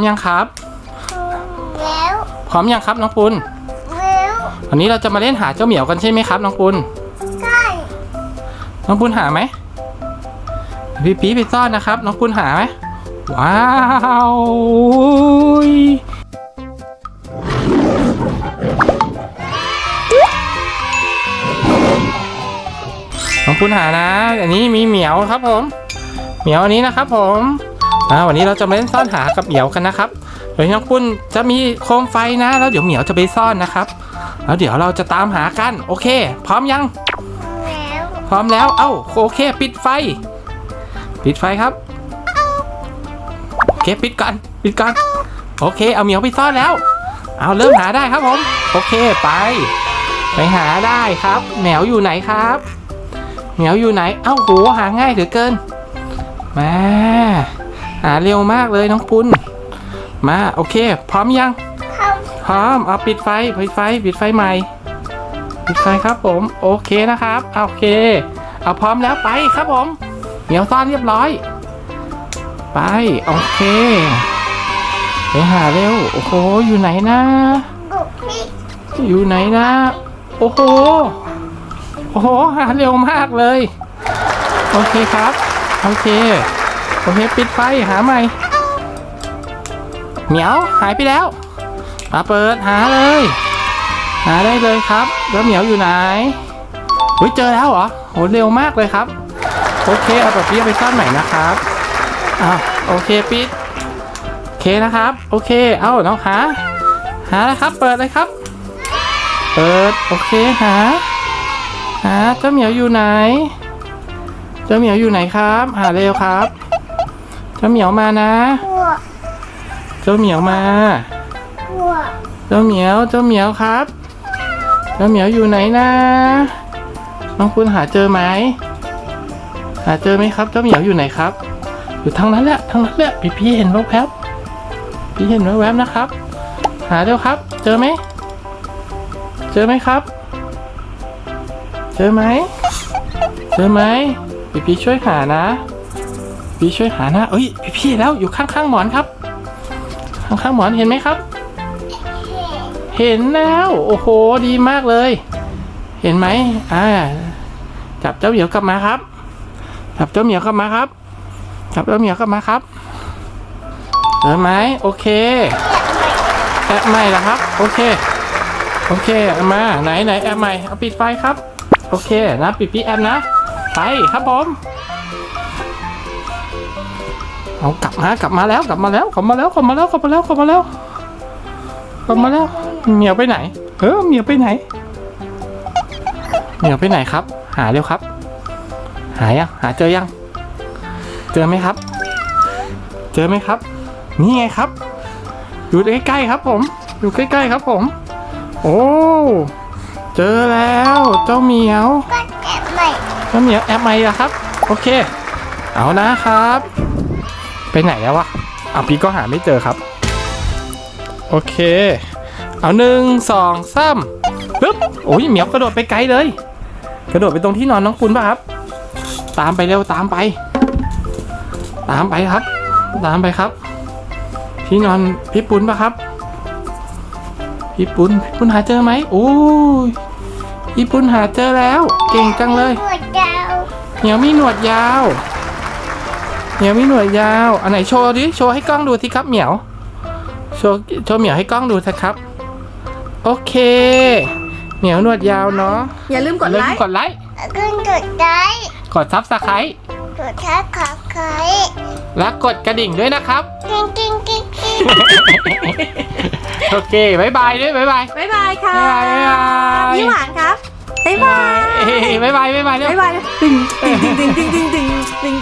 มยังครับ แล้วพร้อมยังครับน้องปุณแล้ววันนี้เราจะมาเล่นหาเจ้าเหมียวกันใช่ไหมครับน้องปุณใช่น้องปุณหาไหมพี่ปีไปซ่อนนะครับ น้องปุณหาไหมว้าวน้องปุณหานะ อันนี้มีเหมียวครับผม เหมียวอันนี้นะครับผม อ่าวันนี้เราจะมาเล่นซ่อนหากับเหมียวกันนะครับโดยน้องปุณจะมีโคมไฟนะ แล้วเดี๋ยวเหมียวจะไปซ่อนนะครับ แล้วเดี๋ยวเราจะตามหากัน โอเค พร้อมยัง แล้วพร้อมแล้ว เอ้าโอเค ปิดไฟ ปิดไฟครับ โอเคปิดก่อนปิดก่อนโอเค เอาเหมียวไปซ่อนแล้ว เอาเริ่มหาได้ครับผม โอเคไป ไปหาได้ครับแมวอยู่ไหนครับแมวอยู่ไหน เอ้าโหหาง่ายเหลือเกินมา หาเร็วมากเลยน้องปุณมาโอเค พร้อมยังทพร้อมเอาปิดไฟปิดไฟปิดไฟใหม่ ปิดไฟครับผม โอเคนะครับเอาโอเค เอาพร้อมแล้วไปครับผมเหมียวซ่อนเรียบร้อย ไปโอเคไปหาเร็วโอ้โหอยู่ไหนนะำบุกพี่อยู่ไหนนะ โอ้โหโอ้โหหาเร็วมากเลย โอเคครับ โอเค โอเคปิดไฟหาใหม่ เหมียวหายไปแล้ว มาเปิดหาเลย หาได้เลยครับ แล้วเหมียวอยู่ไหนเฮ้ยเจอแล้วเหรอโหเร็วมากเลยครับ โอเคเอาแบบนี้ไปซ่อนใหม่นะครับอ่าโอเคปิดโอเคนะครับ โอเคเอาน้องหา หาเลยครับ เปิดเลยครับ เปิดโอเคหา หาเจ้าเหมียวอยู่ไหน เจ้าเหมียวอยู่ไหนครับ หาเร็วครับ เจ้าเหมียวมานะ เจ้าเหมียวมา เจ้าเหมียว เจ้าเหมียวครับ เจ้าเหมียวอยู่ไหนนะน้องคุณหาเจอไหม หาเจอไหมครับ เจ้าเหมียวอยู่ไหนครับ อยู่ทางนั้นแหละ ทางนั้นแหละ พี่พี่เห็นแวบๆพี่เห็นแวบๆนะครับ หาเร็วครับ เจอไหม เจอไหมครับ เจอไหม เจอไหมพี่พี่ช่วยหานะ พี่ช่วยหานะเอ้ยพี่พี่แล้วอยู่ข้างๆหมอนครับ ข้างๆหมอนเห็นไหมครับ เห็นแล้วโอ้โหดีมากเลย เห็นไหมอ่าจับเจ้าเหมียวกลับมาครับ จับเจ้าเหมียวกลับมาครับ จับเจ้าเหมียวกลับมาครับเจอไหมโอเคแอบใหม่เหรอครับ โอเค โอเคเอามาไหนไหนแอบใหม่เอาปิดไฟครับ โอเคนะปิดพี่แอมนะไปครับผม เอากลับมากลับมาแล้วกลับมาแล้วกลับมาแล้วกลับมาแล้วกลับมาแล้วกลับมาแล้วกลับมาแล้วเหมียวไปไหน เออเหมียวไปไหนเหมียวไปไหนครับ หาเร็วครับ หายังหาเจอยัง เจอไหมครับ เจอไหมครับ นี่ไงครับอยู่ใกล้ๆครับผม อยู่ใกล้ๆครับผม โอ้เจอแล้วเจ้าเหมียวก็แอบใหม่เจ้าเหมียวแอบไหมอะครับ โอเค เอานะครับ ไปไหนแล้ววะอะพี่ก็หาไม่เจอครับ โอเค เอาหนึ่งสองสามปึ๊บโอ้ยเหมียวกระโดดไปไกลเลย กระโดดไปตรงที่นอนน้องคุณป่ะครับ ตามไปเร็วตามไป ตามไปครับ ตามไปครับ ที่นอนพี่ปุณป่ะครับ พี่ปุณพี่ปุณหาเจอไหมโอ้ยพี่ปุณหาเจอแล้ว เก่งจังเลยหัวดาวเหมียวมีหนวดยาว เหมียวมีหนวดยาว อันไหนโชว์ดิ โชว์ให้กล้องดูสิครับเหมียว โชว์ โชว์เหมียวให้กล้องดูสิครับ โอเค เหมียวหนวดยาวเนาะ อย่าลืมกดอย่าไลลืมค์กดไลค์ ขึ้นจุดได้กดซับสไครต์จุดท้าขาไข่และกดกระดิ่งด้วยนะครับ กิ้งกิ้งกิ้งกิ้ง โอเคบายบายด้วยบายบาย บ๊ายบายค่ะบ๊ายบายยิ้มหวานครับ บ๊ายบายเอ้ยบายบายบายบายเร็ว บ๊ายบายตึงตึงตึงตึงตึงตึง